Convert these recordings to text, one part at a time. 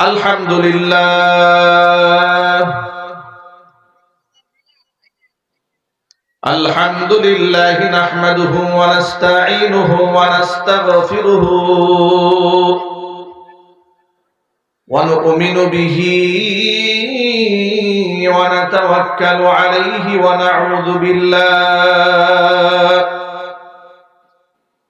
الحمد لله الحمد لله نحمده ونستعينه ونستغفره ونؤمن به ونتوكل عليه ونعوذ بالله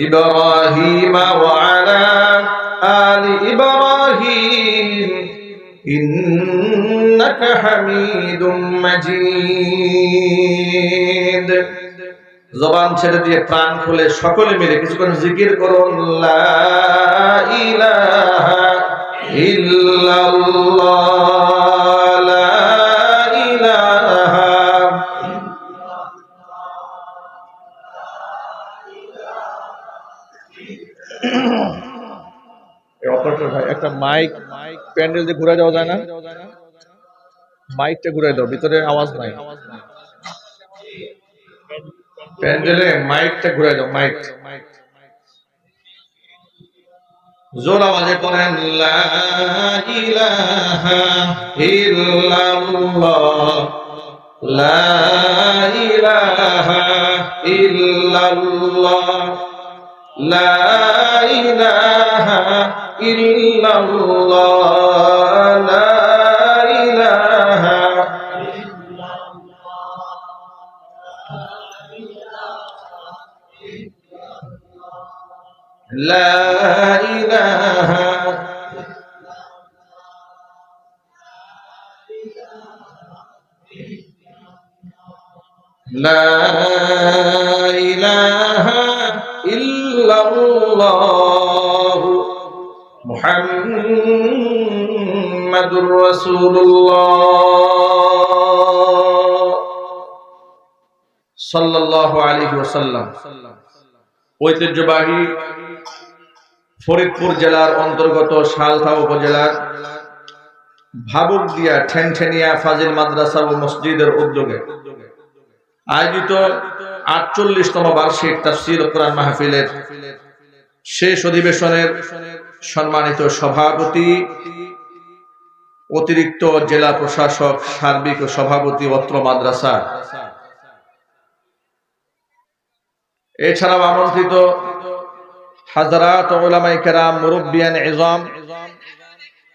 إبراهيم وعلى آل إبراهيم إنك حميد مجيد জবান ছেড়ে দিয়ে প্রাণ খুলে সকলে মিলে কিছুক্ষণ জিকির করুন লা ইলাহা ইল্লাল্লাহ একটা মাইক প্যান্ডেল দিয়ে ঘুরে যাওয়া যায় না? মাইকটা ঘুরে দাও, ভিতরে আওয়াজ নাই। প্যান্ডেলে মাইকটা ঘুরে দাও মাইক জোর আওয়াজে করেন ইল্লাল্লাহ। লা ইলাহা إلا الله لا إله لا إله لا محمد رسول الله صلى الله عليه وسلم ঐতিহ্যবাহী ফরিদপুর জেলার অন্তর্গত শালথা উপজেলার ভাবুক দিয়া ঠেনঠেনিয়া ফাজিল মাদ্রাসা ও মসজিদের উদ্যোগে আয়োজিত আটচল্লিশতম বার্ষিক তাফসির কোরআন মাহফিলের শেষ অধিবেশনের সম্মানিত সভাপতি অতিরিক্ত জেলা প্রশাসক, সার্বিক সভাপতি, অত্র মাদ্রাসা। এছাড়াও আমন্ত্রিত হাজারাত ওলামাই মুরব্বিয়ান এজম,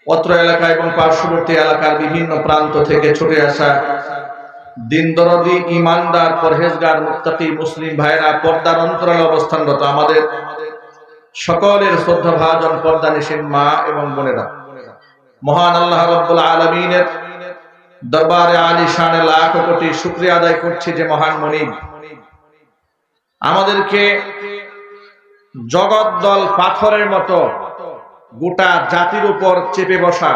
অত্র এলাকা এবং পার্শ্ববর্তী এলাকার বিভিন্ন প্রান্ত থেকে ছুটে আসা দিন দরদি ইমানদার, পরহেজগার মুক্তাকি মুসলিম ভাইরা পর্দার অন্তরালে অবস্থানরত আমাদের সকলের শ্রদ্ধা ভাজন পর্দা নিশীন মা এবং বোনেরা। মহান আল্লাহ রব্বুল আলমিনের দরবারে আলী শানে লাখ কোটি শুক্রিয়া আদায় করছি যে মহান মনিব। আমাদেরকে জগৎ দল পাথরের মতো গোটা জাতির উপর চেপে বসা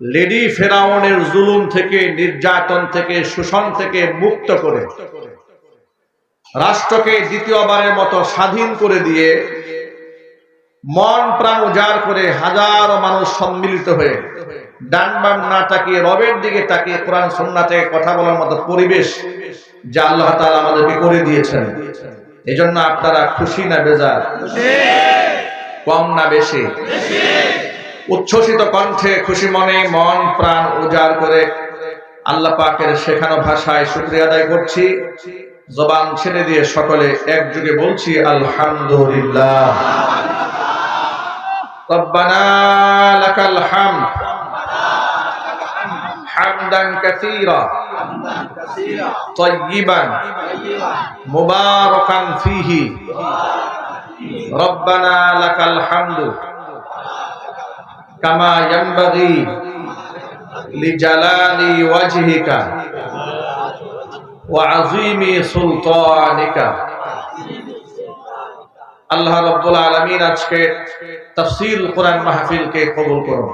লেডি ফেরাউনের জুলুম থেকে, নির্যাতন থেকে, শোষণ থেকে মুক্ত করে, রাষ্ট্রকে দ্বিতীয়বারের মতো স্বাধীন করে দিয়ে মন প্রাণ উজাড় করে হাজারো মানুষ সম্মিলিত হয়ে ডান বাম না তাকিয়ে রবের দিকে তাকিয়ে কোরআন সন্নাতে কথা বলার মতো পরিবেশ যা আল্লাহ তাআলা আমাদেরকে করে দিয়েছেন। এই জন্য আপনারা খুশি না বেজার? কম না বেশি? উচ্ছ্বসিত কণ্ঠে খুশি মনে মন প্রাণ উজাড় করে আল্লাহ পাকের শেখানো ভাষায় শুক্রিয়া আদায় করছি। জবান ছেড়ে দিয়ে সকলে একযোগে বলছি, আলহামদুলিল্লাহ। ربنا لك الحمد حمدا كثيرا طيبا مباركا فيه ربنا لك الحمد كما ينبغي لجلال وجهك وعظيم سلطانك আল্লাহ রব্বুল আলমিন আজকে তফসিল কোরআন মাহফিলকে কবুল করুন।